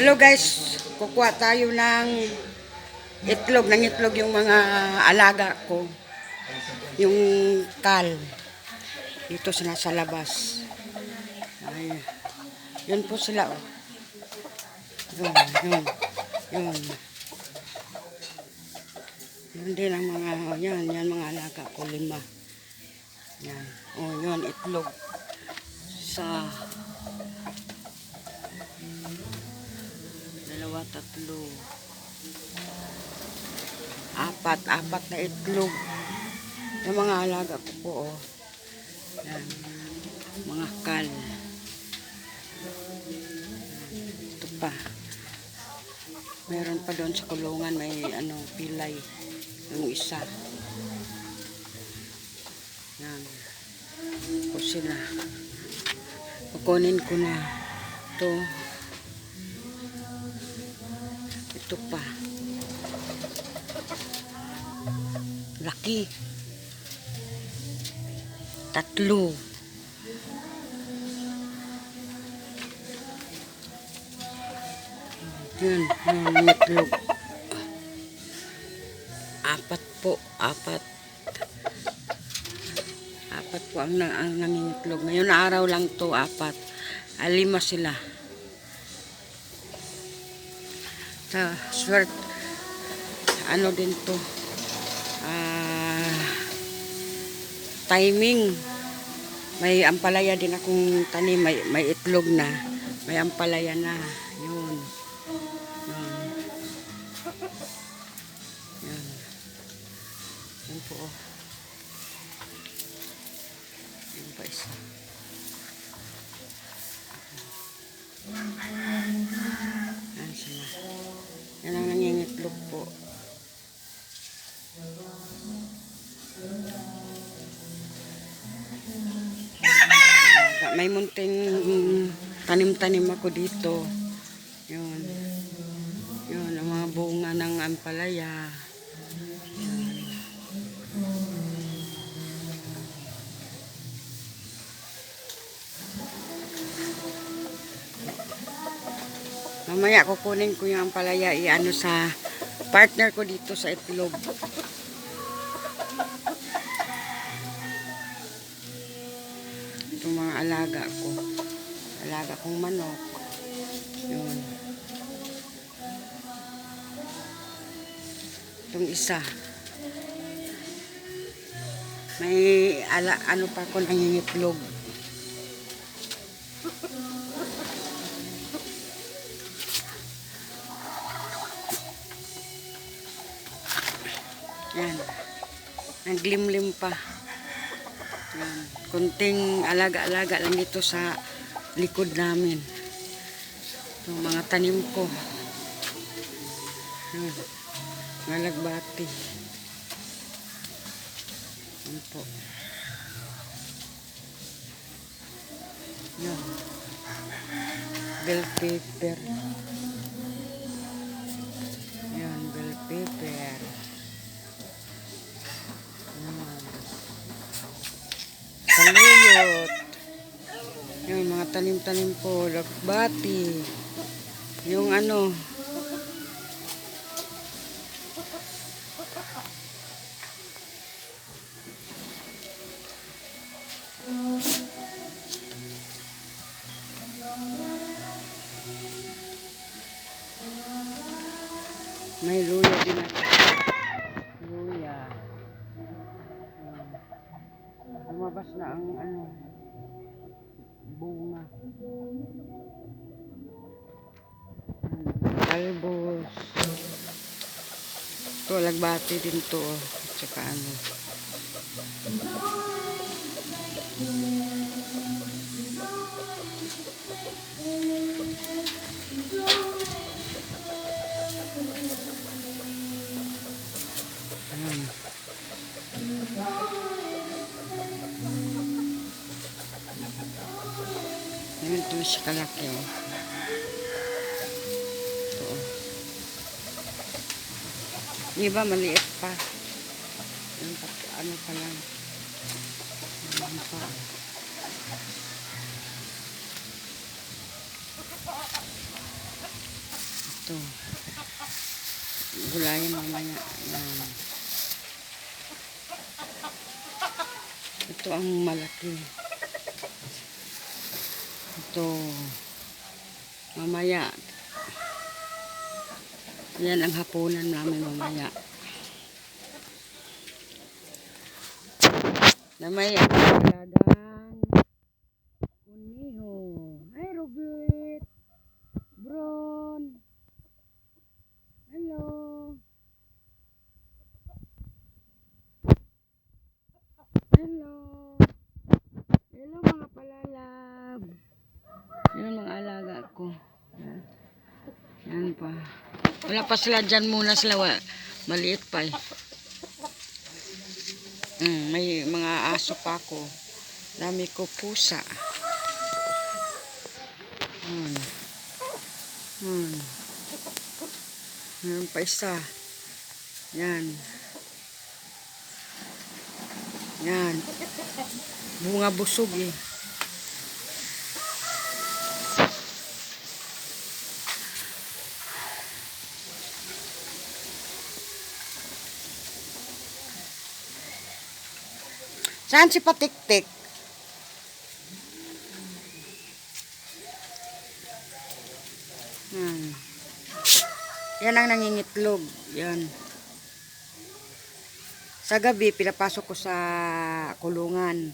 Hello guys, kukuha tayo ng itlog, ng itlog yung mga alaga ko. Yung kal. Dito sila sa labas. Ay, yun po sila oh. Yun, yun, yun. Yun din ang mga, yan, yan mga alaga ko, lima. Yan. Oh, yun, itlog. Sa dalawa, tatlo, apat, apat na itlog. Yung mga alaga ko po, oh. Yan. Mga kal. Ito pa. Meron pa doon sa kulungan, may ano, pilay. Yung isa. Yan. Po sila. Kukunin ko na. Ito. Ito pa. Laki. Tatlo. Yun, yung itlog. Apat po, apat. Apat po ang, ang nangingitlog. Ngayon araw lang to, apat. Ah, lima sila. Sa swert, ano din to, ah, timing. May ampalaya din akong tanim, may, may itlog na. May ampalaya na. Yun. Yun. Yan po. oh. Yan po. May munting mm, tanim-tanim ako dito. Yun. Yun, ang mga bunga ng ampalaya. Mamaya kukunin ko yung ampalaya i-ano sa partner ko dito sa itlog. Itong mga alaga ko. Alaga kong manok. Yun. Itong isa. May ala, ano pa ako nangingitlog. Yan. Naglimlim pa. Yan. Kunting alaga-alaga lang dito sa likod namin. Itong mga tanim ko. Yan. Mga lagbati. Yan po. Yan. Bell pepper. Yan, bell pepper. Saluyot. Yung mga tanim-tanim po, lakbati. Yung ano, may luya din ako. Luya. Yan. Lumabas na ang ano, bunga. Talbos. Ito, lagbati din to. oh. At saka ano. Ayan ito siya kalaki. Oh. Ito. oh. Di ba maliit pa? Ayan, pat- ano pa lang. Ayan pa. Ito. Gulayan mamaya. Yan. Ito ang malaki. Ito. Mamaya. Yan ang hapunan namin mamaya. Mamaya. Talagang Uniho. Hi, Robert. Bron. Hello. Hello. Hello mga palalab. Yan ang mga alaga ko. Yan. Yan pa. Wala pa sila dyan muna sila. Maliit pa eh. Mm, may mga aso pa ako. Dami ko pusa. Hmm. Hmm. Meron pa isa. Yan. Yan. Bunga busog eh. Saan si Patiktik? Hmm. Yan ang nangingitlog. Yan. Sa gabi, pinapasok ko sa kulungan.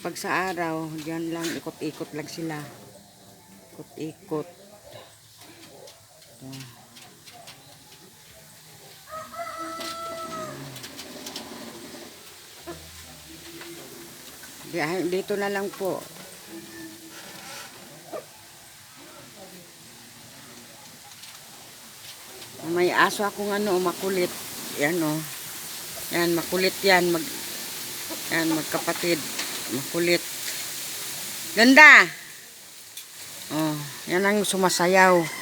Pag sa araw, diyan lang, ikot-ikot lang sila. Ikot-ikot. Ito. Dito na lang po. May aso akong ano, makulit. Yan o. Yan, makulit yan. Mag, yan, magkapatid. Makulit. Ganda! Oh, yan ang sumasayaw.